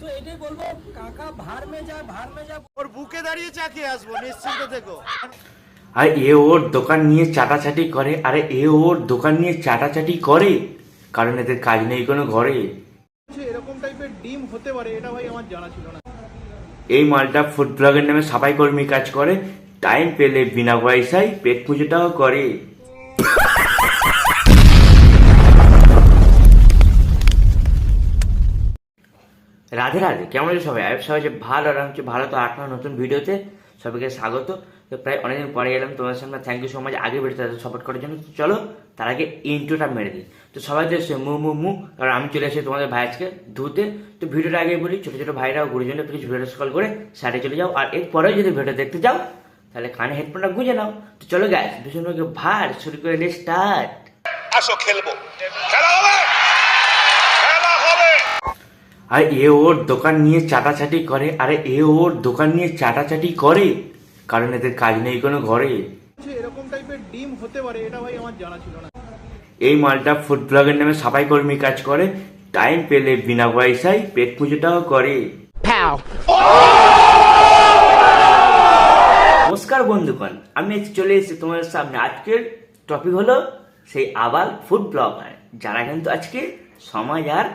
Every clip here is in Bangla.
তো এটাই বলব কাকা ভার মে যা ভার মে যা ওর বুকে দাঁড়িয়ে চা খেয়ে আসব নিশ্চিন্ত থেকো। আর এ ওর দোকান নিয়ে চাটাচাটি করে আরে এ ওর দোকান নিয়ে চাটাচাটি করে? কারণ এদের কাজ নেই কোনো ঘরে। এরকম টাইপের ডিম হতে পারে এটা ভাই আমার জানা ছিল না। এই মালটা ফুড ব্লগের নামে সাফাই কর্মী কাজ করে টাইম পেলে বিনা পয়সায় পেট পুজোটাও করে। রাধে রাধে। কেমন আছে সবাই? সবাই যে ভালো, আর হচ্ছে ভালো তো আট নতুন ভিডিওতে সবাইকে স্বাগত। তো প্রায় অনেকদিন পরে এলাম তোমাদের সামনে। থ্যাংক ইউ সো মাচ আগে ভিডিওতে সাপোর্ট করার জন্য। চলো, তার আগে ইন্ট্রোটা মেরে দিই। তো সবাই তো এসে মু মু মু, কারণ আমি চলে এসেছি তোমাদের ভাই আজকে ধুতে। তো ভিডিওটা আগে বলি, ছোটো ছোটো ভাইরা ও গুরুজনরা প্লিজ ভিডিও কল করে সাইডে চলে যাও। আর এরপরেও যদি ভিডিও দেখতে যাও, তাহলে কানে হেডফোনটা গুঁজে নাও। তো চলো গ্যাস ভীষণ ভার শুরু করে স্টার্ট আসো খেলব। খেলা হবে! আর এ ওর দোকান নিয়ে চাটাচাটি করে আরে এ ওর দোকান নিয়ে চাটাচাটি করে? কারণ এদের কাজ নেই কোনো ঘরে। এরকম টাইপের ডিম হতে পারে এটা ভাই আমার জানা ছিল না। এই মালটা ফুড ব্লগের নামে সাফাই কর্মী কাজ করে টাইম পেলে বিনা পয়সায় পেট পুজোটাও করে। নমস্কার বন্ধুগণ আমি আজ চলে এসেছি তোমাদের সামনে। আজকের টপিক হলো সেই আবার ফুড ব্লগার যারা কিন্তু আজকে সমাজ আর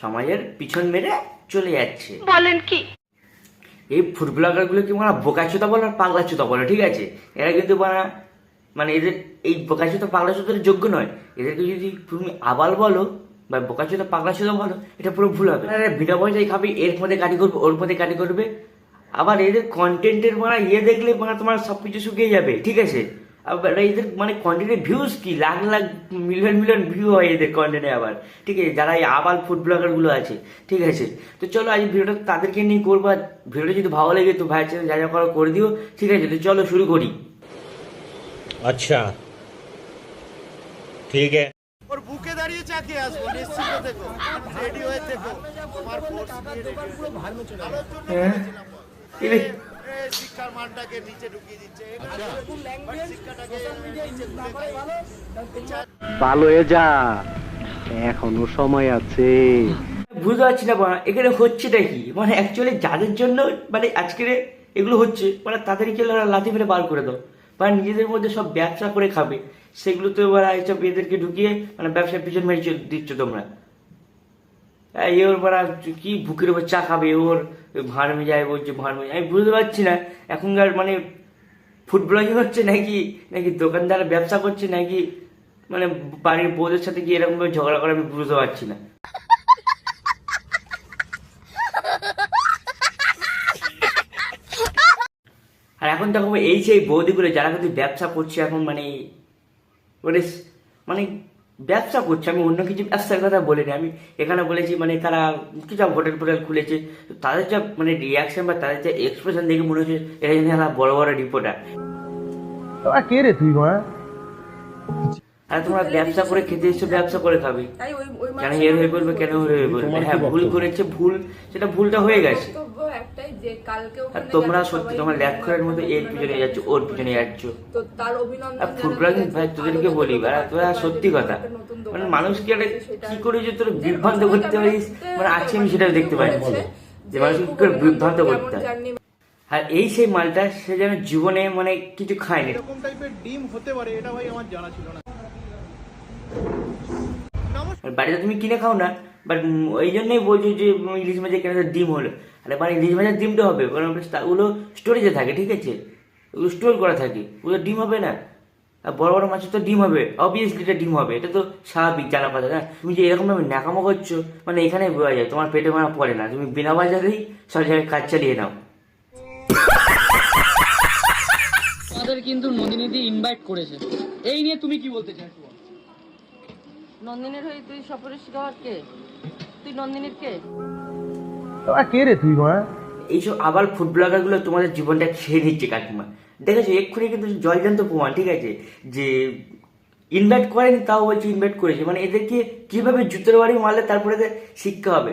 সমাজের পিছন মেরে চলে যাচ্ছে। বলেন কি? এই ফুড ব্লগারগুলো কি মানে বোকাচোদা বলে আর পাগলা চোদা বলে ঠিক আছে? এরা কিন্তু মানে মানে এদের এই বোকাচোদা পাগলা চোদার যোগ্য নয়। এদেরকে যদি তুমি আবাল বলো বা বোকাচোদা পাগলা চোদা বলো এটা পুরো ভুল হবে। বিনা পয়সায় খাবে এর মধ্যে কাটি করবে ওর মধ্যে কাটি করবে। আবার এদের কন্টেন্টের মানে ইয়ে দেখলে মানে তোমার সব কিছু শুকিয়ে যাবে ঠিক আছে? আবার এদের মানে কন্টেন্টের ভিউজ কি? Lakh lakh million million view হয় এদের কন্টেন্টে আবার। ঠিক আছে? যারা এই আবাল ফুড ব্লগারগুলো আছে ঠিক আছে? তো চলো আজ ভিডিওটা তাদেরকে নিয়ে করব। আর ভিডিওটা যদি ভালো লাগে তো ভাই চ্যানেল যা যা করো করে দিও। ঠিক আছে? তো চলো শুরু করি। আচ্ছা। ঠিক আছে। বুকে দাঁড়িয়ে চাকি আসব নিশ্চিত দেখো রেডি হয়ে দেখো তোমার ফোর্স ভালো চলে এ, শিক্ষার মানটাকে নিচে ঢুকিয়ে দিচ্ছে। করে। ভালো ভালো হয়ে যা। এখনও সময় আছে। বুঝতে পারছি না এখানে হচ্ছেটা কি? মানে অ্যাকচুয়ালি যাদের জন্য মানে আজকের এগুলো হচ্ছে মানে তাদেরকে ওরা লাথি মেরে বার করে দাও? মানে নিজেদের মধ্যে সব ব্যবসা করে খাবে। সেগুলো তো ওরা এইসব এদেরকে ঢুকিয়ে মানে ব্যবসার পিছন মেরে দিচ্ছ তোমরা। এ ওর মানে কি বুকের উপর চা খাবে ওর? ভাঁড় মেজায় বলছে ভাঁড় মেজায় আমি বুঝতে পারছি না, এখনকার মানে ফুড ব্লগিং হচ্ছে নাকি নাকি দোকানদার ব্যবসা করছে নাকি মানে বাড়ির বউদের সাথে গিয়ে এরকম ভাবে ঝগড়া করে আমি বুঝতে পারছি না। আর এখন দেখো এই সেই বৌদিগুলো, যারা কিন্তু ব্যবসা করছে এখন মানে মানে মানে ব্যবসা করছে। আমি অন্য কিছু ব্যবসার কথা বলিনি। আমি এখানে বলেছি মানে তারা কিছু হোটেল ফোটেল খুলেছে তাদের যা মানে রিয়াকশন বা তাদের যে এক্সপ্রেশন দেখে মনে হচ্ছে এটা একটা বড় বড় রিপোর্টার কে রে তুই মা আর তোমরা ব্যবসা করে খেতে এসছো ব্যবসা করে খাবে। কেন এর হয়ে বলবে কেন হয়ে বলবে হ্যাঁ ভুল করেছে ভুল সেটা ভুলটা হয়ে গেছে। যে কালকে আর তোমরা সত্যি তোমার ল্যাপখরের মতো এর পিছনে যাচ্ছ ওর পিছনে যাচ্ছ। তো তার অভিনন্দন। ভাই তোদেরকে বলি ভাই তোরা সত্যি কথা। মানে মানুষকে একটা কি করে যে তোরা বিভ্রান্ত করতে পারিস মানে আজকে আমি সেটা দেখতে পাই যে মানুষকে কি করে বিভ্রান্ত করতে আর এই সেই মালটা সে যেন জীবনে মানে কিছু খায়নি। এরকম টাইপের ডিম হতে পারে এটা ভাই আমার জানা ছিল না। বাড়িতে তুমি কিনে খাও না? বাট ওই জন্যই বলছি যে ইলিশ মাছের কেন ডিম হলো। আরে মানে ইলিশ মাছের ডিমটা হবে কারণ ওগুলো স্টোরেজে থাকে, ঠিক আছে? ওগুলো স্টোর করা থাকে। ওগুলো ডিম হবে না। আর বড় বড় মাছের তো ডিম হবে অবভিয়াসলি এটা ডিম হবে, এটা তো স্বাভাবিক জানা কথা না? তুমি যে এরকম ভাবে ন্যাকামো করছ মানে এখানে বোঝা যায়, তোমার পেটে মারা পড়ে না। তুমি বিনা বাজারেই সব জায়গায় কাজ চালিয়ে নাও। আমাদের কিন্তু নন্দিনীদি ইনভাইট করেছে। এই নিয়ে তুমি কি বলতে চাও। নন্দিনীর হয়ে তুই সফরের শিখাওয়ার কে? তুই নন্দিনীর কে? কে রে তুই মা এইসব আবার ফুড ব্লগারগুলো তোমাদের জীবনটা খেয়ে দিচ্ছে কাকিমা। দেখেছ এক্ষুনি কিন্তু জলজান্ত প্রমাণ ঠিক আছে? যে ইনভাইট করেনি তাও বলছে ইনভাইট করেছে। মানে এদেরকে কীভাবে জুতোর বাড়ি মারলে তারপরে এদের শিক্ষা হবে?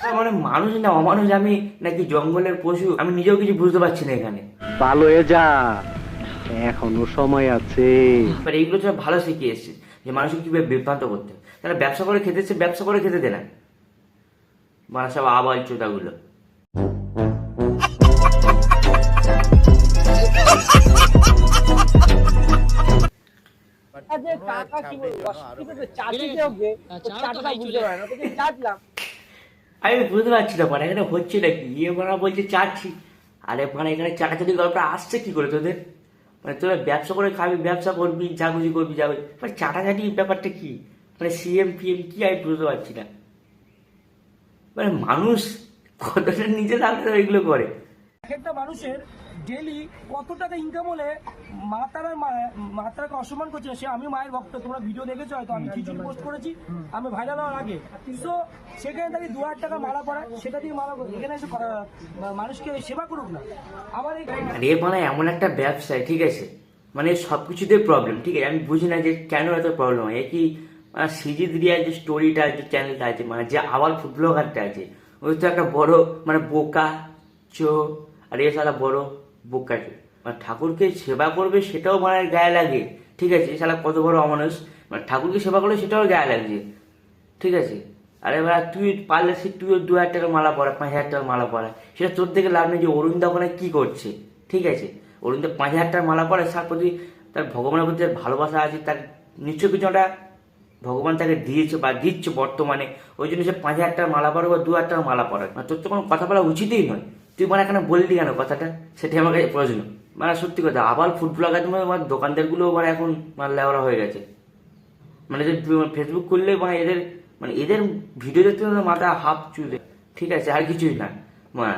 তার মানে মানুষ না অমানুষ আমি নাকি জঙ্গলের পশু আমি নিজেও কিছু বুঝতে পারছি না এখানে। ভালো হয়ে যা। এখনও সময় আছে। এবার এইগুলো যারা ভালো শিখে এসছে যে মানুষকে কীভাবে বিভ্রান্ত করতে। তারা ব্যবসা করে খেতে এসছে ব্যবসা করে খেতে দে না। মানে সব আবাল চোদাগুলো। কাকা কি বলব? চাটা বুঝতে পারে আমি বুঝতে পারছি না মানে এখানে হচ্ছে নাকি? ইয়ে মারা বলছে চাচ্ছি আরে মানে এখানে চাটাচাটি গল্পটা আসছে কি করে তোদের? মানে তোরা ব্যবসা করে খাবি, ব্যবসা করবি ঝাগুজি করবি যাবে মানে চাটাচাটি ব্যাপারটা কি? মানে সিএম পিএম কি আমি বুঝতে পারছি না। মানে মানুষ কতটা নিজে থাকতে এগুলো করে। একটা মানুষের ডেলি কত টাকা ইনকাম হলে মা তারার মা- মা তারাকে অসম্মান করছে সে আমি মায়ের ভক্ত তোমরা ভিডিও দেখেছ হয়তো আমি খিচুড়ি পোস্ট করেছি আমি ভাইরাল হওয়ার আগে। তো সেখানে দাঁড়িয়ে দু হাজার টাকা মালা পড়ায় সেটা দিয়ে মালা পড়ে। এখানে এসে করা- মানুষকে সেবা করুক না। আবার এই মানে এমন একটা ব্যবসায় ঠিক আছে? মানে সব কিছুতে প্রবলেম ঠিক আছে? আমি বুঝি না যে কেন এত প্রবলেম হয়। এ কি সিজিদ রিয়ার যে স্টোরিটা যে চ্যানেলটা আছে মানে যে আবার ফুড ব্লগারটা আছে ওই তো একটা বড় মানে বোকা চো আর এ সালা বড়, বোকা চো মানে ঠাকুরকে সেবা করবে সেটাও মানে গায়ে লাগে। ঠিক আছে এ সালা কত বড় অমানুষ। মানে ঠাকুরকে সেবা করলে সেটাও গায়ে লাগছে। ঠিক আছে? আরে এবার তুই পারলে সে তুইও দু হাজার টাকার মালা পড়া পাঁচ হাজার টাকার মালা পড়া সেটা তোর থেকে লাভ নেই যে অরুণদা ওখানে কি করছে। ঠিক আছে? অরুণদা পাঁচ হাজার টাকার মালা পরে তার প্রতি তার ভগবানের প্রতি তার ভালোবাসা আছে, তার নিশ্চয় কিছু একটা ভগবান তাকে দিয়েছে বা দিচ্ছে বর্তমানে। ওই জন্য সে পাঁচ হাজার টাকার মালা পড়ে বা দু হাজার টাকার মালা পরে মানে তোর তো কোনো কথা বলা উচিতই নয়। তুই মানে এখানে বললি কেন কথাটা? সেটি আমার কাছে প্রয়োজন মানে সত্যি কথা, আবার ফুড ব্লগার আমার দোকানদারগুলো মানে এখন মানে লেওয়া হয়ে গেছে। মানে ফেসবুক খুললে মানে এদের মানে এদের ভিডিও দেখতে মাথা হাফ চুলে। ঠিক আছে, আর কিছুই না। মানে